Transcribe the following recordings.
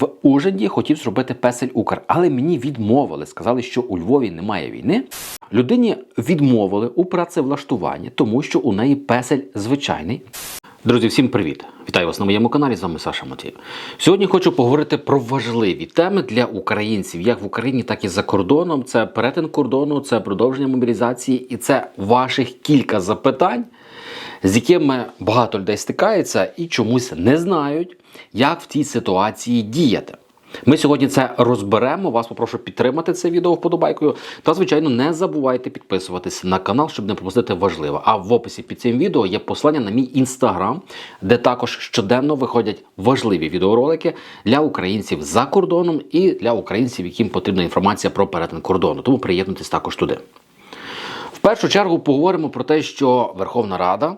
В Ужгороді хотів зробити песель Укр, але мені відмовили. Сказали, що у Львові немає війни. Людині відмовили у працевлаштуванні, тому що у неї песель звичайний. Друзі, всім привіт! Вітаю вас на моєму каналі. З вами Саша Матвій. Сьогодні хочу поговорити про важливі теми для українців, як в Україні, так і за кордоном. Це перетин кордону, це продовження мобілізації, і це ваших кілька запитань, з якими багато людей стикається і чомусь не знають, як в цій ситуації діяти. Ми сьогодні це розберемо. Вас попрошу підтримати це відео вподобайкою. Та, звичайно, не забувайте підписуватися на канал, щоб не пропустити важливе. А в описі під цим відео є посилання на мій інстаграм, де також щоденно виходять важливі відеоролики для українців за кордоном і для українців, яким потрібна інформація про перетин кордону. Тому приєднуйтесь також туди. В першу чергу поговоримо про те, що Верховна Рада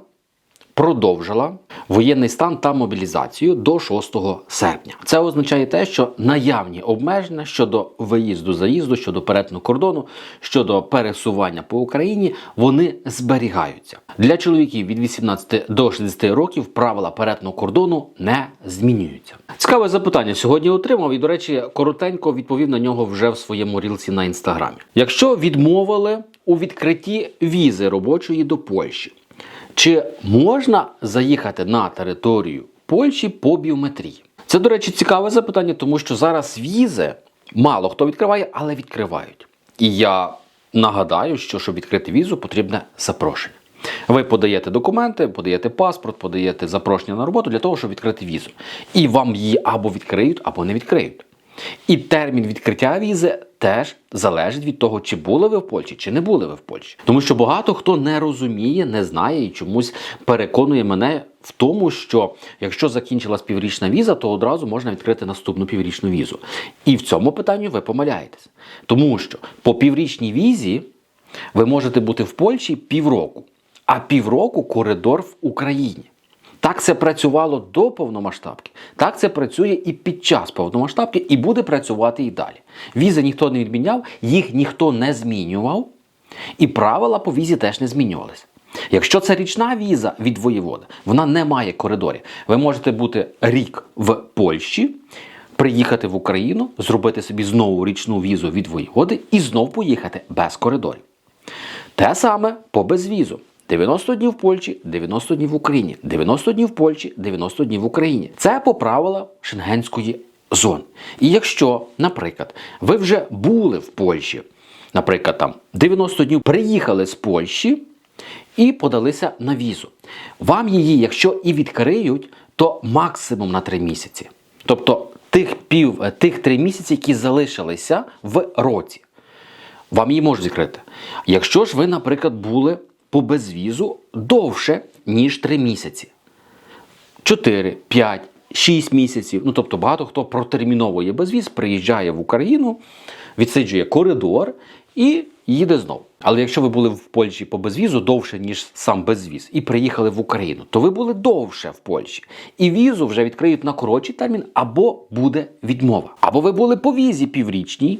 продовжила воєнний стан та мобілізацію до 6 серпня. Це означає те, що наявні обмеження щодо виїзду, заїзду, щодо перетину кордону, щодо пересування по Україні, вони зберігаються. Для чоловіків від 18 до 60 років правила перетину кордону не змінюються. Цікаве запитання сьогодні отримав і, до речі, коротенько відповів на нього вже в своєму рілсі на інстаграмі. Якщо відмовили у відкритті візи робочої до Польщі, чи можна заїхати на територію Польщі по біометрії? Це, до речі, цікаве запитання, тому що зараз візи мало хто відкриває, але відкривають. І я нагадаю, що щоб відкрити візу, потрібне запрошення. Ви подаєте документи, подаєте паспорт, подаєте запрошення на роботу для того, щоб відкрити візу. І вам її або відкриють, або не відкриють. І термін відкриття візи теж залежить від того, чи були ви в Польщі, чи не були ви в Польщі. Тому що багато хто не розуміє, не знає і чомусь переконує мене в тому, що якщо закінчилась піврічна віза, то одразу можна відкрити наступну піврічну візу. І в цьому питанні ви помиляєтесь. Тому що по піврічній візі ви можете бути в Польщі півроку, а півроку коридор в Україні. Так це працювало до повномасштабки. Так це працює і під час повномасштабки, і буде працювати і далі. Візи ніхто не відміняв, їх ніхто не змінював, і правила по візі теж не змінювалися. Якщо це річна віза від воєвода, вона не має коридорів. Ви можете бути рік в Польщі, приїхати в Україну, зробити собі знову річну візу від воєводи і знов поїхати без коридорів. Те саме по безвізу. 90 днів в Польщі, 90 днів в Україні, 90 днів в Польщі, 90 днів в Україні. Це по правилам шенгенської зони. І якщо, наприклад, ви вже були в Польщі, наприклад, там 90 днів приїхали з Польщі і подалися на візу. Вам її, якщо і відкриють, то максимум на 3 місяці. Тобто тих пів, тих 3 місяці, які залишилися в році. Вам її можуть відкрити. Якщо ж ви, наприклад, були по безвізу довше, ніж 3 місяці. 4, 5, 6 місяців. Ну, тобто багато хто протерміновує безвіз, приїжджає в Україну, відсиджує коридор і їде знову. Але якщо ви були в Польщі по безвізу довше, ніж сам безвіз, і приїхали в Україну, то ви були довше в Польщі. І візу вже відкриють на коротший термін, або буде відмова. Або ви були по візі піврічній,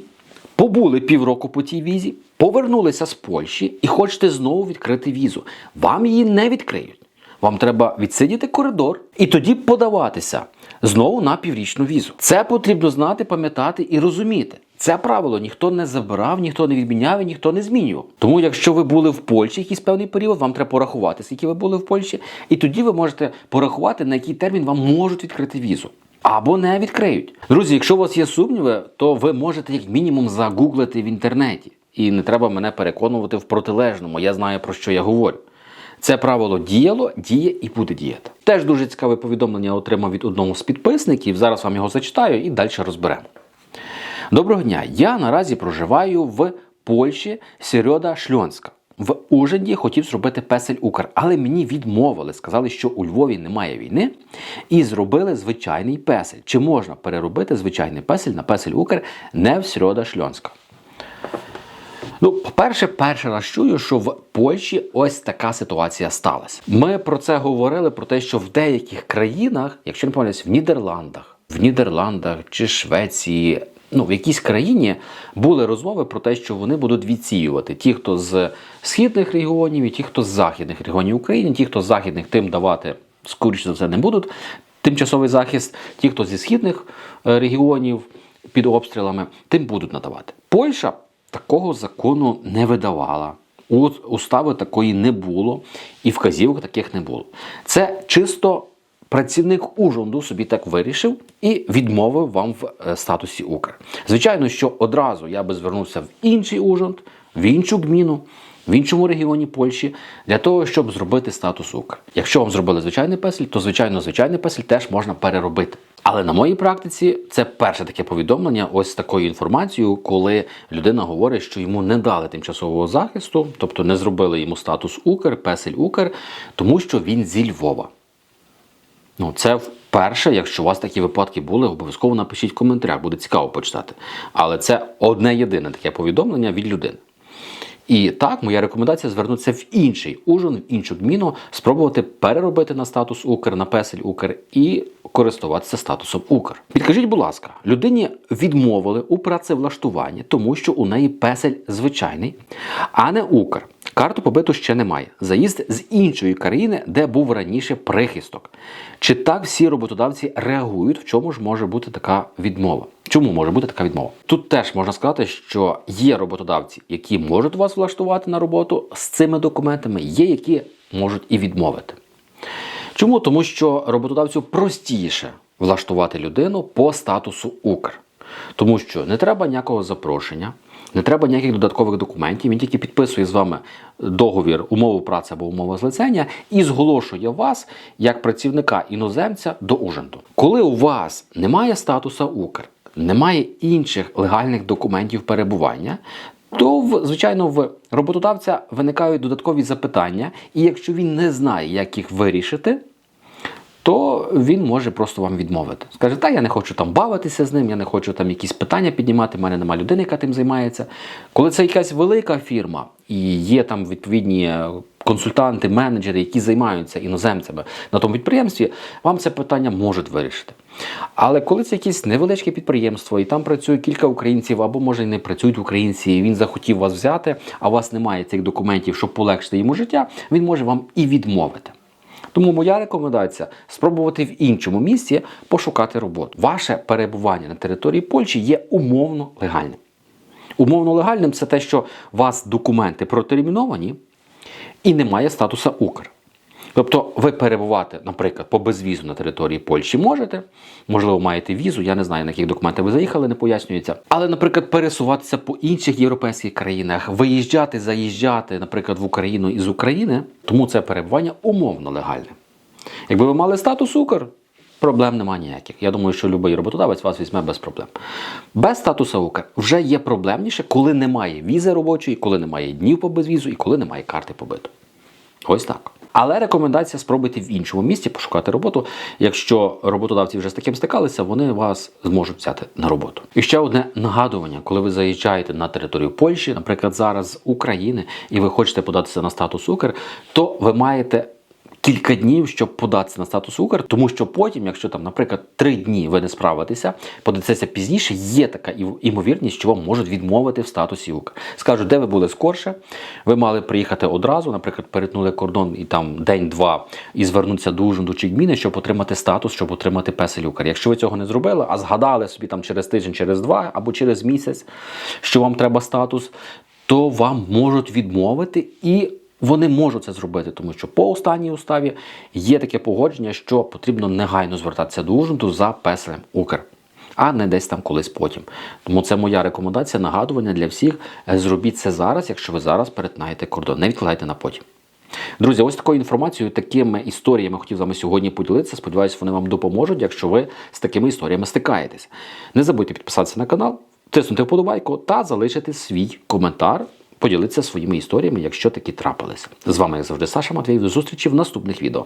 побули півроку по цій візі, повернулися з Польщі і хочете знову відкрити візу. Вам її не відкриють. Вам треба відсидіти коридор і тоді подаватися знову на піврічну візу. Це потрібно знати, пам'ятати і розуміти. Це правило ніхто не забирав, ніхто не відміняв і ніхто не змінював. Тому, якщо ви були в Польщі якийсь певний період, вам треба порахувати, скільки ви були в Польщі, і тоді ви можете порахувати, на який термін вам можуть відкрити візу. Або не відкриють. Друзі, якщо у вас є сумніви, то ви можете як мінімум загуглити в інтернеті. І не треба мене переконувати в протилежному. Я знаю про що я говорю. Це правило діяло, діє і буде діяти. Теж дуже цікаве повідомлення отримав від одного з підписників. Зараз вам його зачитаю і далі розберемо. Доброго дня! Я наразі проживаю в Польщі Середа Шльонська. В Ужгороді хотів зробити песель Укр, але мені відмовили, сказали, що у Львові немає війни, і зробили звичайний песель. Чи можна переробити звичайний песель на песель Укр не в Середа Шльонська? Ну, по-перше, перший раз чую, що в Польщі ось така ситуація сталася. Ми про це говорили, про те, що в деяких країнах, якщо не помиляюсь, в Нідерландах, в Нідерландах чи Швеції, ну в якійсь країні були розмови про те, що вони будуть відсіювати ті, хто з східних регіонів, і ті, хто з західних регіонів України, ті, хто з західних тим давати, скоріше за все, не будуть. тимчасовий захист, ті, хто зі східних е, регіонів під обстрілами, тим будуть надавати. Польща такого закону не видавала. Устави такої не було, і вказівок таких не було. Це чисто працівник Ужонду собі так вирішив і відмовив вам в е, статусі Укр. Звичайно, що одразу я би звернувся в інший Ужонд, в іншу гміну, в іншому регіоні Польщі для того, щоб зробити статус Укр. Якщо вам зробили звичайний песель, то звичайно звичайний песель теж можна переробити. Але на моїй практиці це перше таке повідомлення, ось такою інформацією, коли людина говорить, що йому не дали тимчасового захисту, тобто не зробили йому статус Укр, песель Укр, тому що він зі Львова. Ну, це вперше, якщо у вас такі випадки були, обов'язково напишіть в коментарях, буде цікаво почитати. Але це одне єдине таке повідомлення від людини. І так, моя рекомендація звернутися в інший ужин, в іншу гміну, спробувати переробити на статус Укр, на песель Укр і користуватися статусом Укр. Підкажіть, будь ласка, людині відмовили у працевлаштуванні, тому що у неї песель звичайний, а не Укр. Карту побиту ще немає. Заїзд з іншої країни, де був раніше прихисток. Чи так всі роботодавці реагують, в чому ж може бути така відмова? Чому може бути така відмова? Тут теж можна сказати, що є роботодавці, які можуть вас влаштувати на роботу з цими документами, є які можуть і відмовити. Чому? Тому що роботодавцю простіше влаштувати людину по статусу Укр. Тому що не треба ніякого запрошення, не треба ніяких додаткових документів. Він тільки підписує з вами договір, умову праці або умову злицення і зголошує вас як працівника іноземця до ужинду. Коли у вас немає статуса Укр, немає інших легальних документів перебування, то звичайно в роботодавця виникають додаткові запитання, і якщо він не знає, як їх вирішити, то він може просто вам відмовити. Скаже, та я не хочу там бавитися з ним, я не хочу там якісь питання піднімати, в мене немає людини, яка тим займається. Коли це якась велика фірма і є там відповідні е, консультанти, менеджери, які займаються іноземцями на тому підприємстві, вам це питання можуть вирішити. Але коли це якесь невеличке підприємство, і там працює кілька українців, або може і не працюють українці, і він захотів вас взяти, а у вас немає цих документів, щоб полегшити йому життя, він може вам і відмовити. Тому моя рекомендація спробувати в іншому місці пошукати роботу. Ваше перебування на території Польщі є умовно легальним. Умовно легальним це те, що у вас документи протерміновані і немає статуса Укр. Тобто ви перебувати, наприклад, по безвізу на території Польщі можете, можливо, маєте візу, я не знаю, на яких документах ви заїхали, не пояснюється. Але, наприклад, пересуватися по інших європейських країнах, виїжджати, заїжджати, наприклад, в Україну із України, тому це перебування умовно легальне. Якби ви мали статус Укр, проблем немає ніяких. Я думаю, що будь-який роботодавець вас візьме без проблем. Без статусу Укр вже є проблемніше, коли немає візи робочої, коли немає днів по безвізу і коли немає карти побиту. Ось так. Але рекомендація спробуйте в іншому місці пошукати роботу. Якщо роботодавці вже з таким стикалися, вони вас зможуть взяти на роботу. І ще одне нагадування: коли ви заїжджаєте на територію Польщі, наприклад, зараз з України, і ви хочете податися на статус Укр, то ви маєте. Кілька днів, щоб податися на статус Укр, тому що потім, якщо там, наприклад, три дні ви не справитеся, податися пізніше, є така імовірність, що вам можуть відмовити в статусі Укр. Скажуть, де ви були скорше, ви мали приїхати одразу, наприклад, перетнули кордон і там день-два і звернутися до Ужинду чи Гміни, щоб отримати статус, щоб отримати песель Укр. Якщо ви цього не зробили, а згадали собі там через тиждень, через два або через місяць, що вам треба статус, то вам можуть відмовити і. Вони можуть це зробити, тому що по останній уставі є таке погодження, що потрібно негайно звертатися до Ужгороду за песелем Укр, а не десь там колись потім. Тому це моя рекомендація, нагадування для всіх. Е, Зробіть це зараз, якщо ви зараз перетинаєте кордон. Не відкладайте на потім. Друзі, ось такою інформацією, такими історіями хотів з вами сьогодні поділитися. Сподіваюся, вони вам допоможуть, якщо ви з такими історіями стикаєтесь. Не забудьте підписатися на канал, тиснути вподобайку та залишити свій коментар. Поділитися своїми історіями, якщо такі трапилися. З вами, як завжди, Саша Матвій. До зустрічі в наступних відео.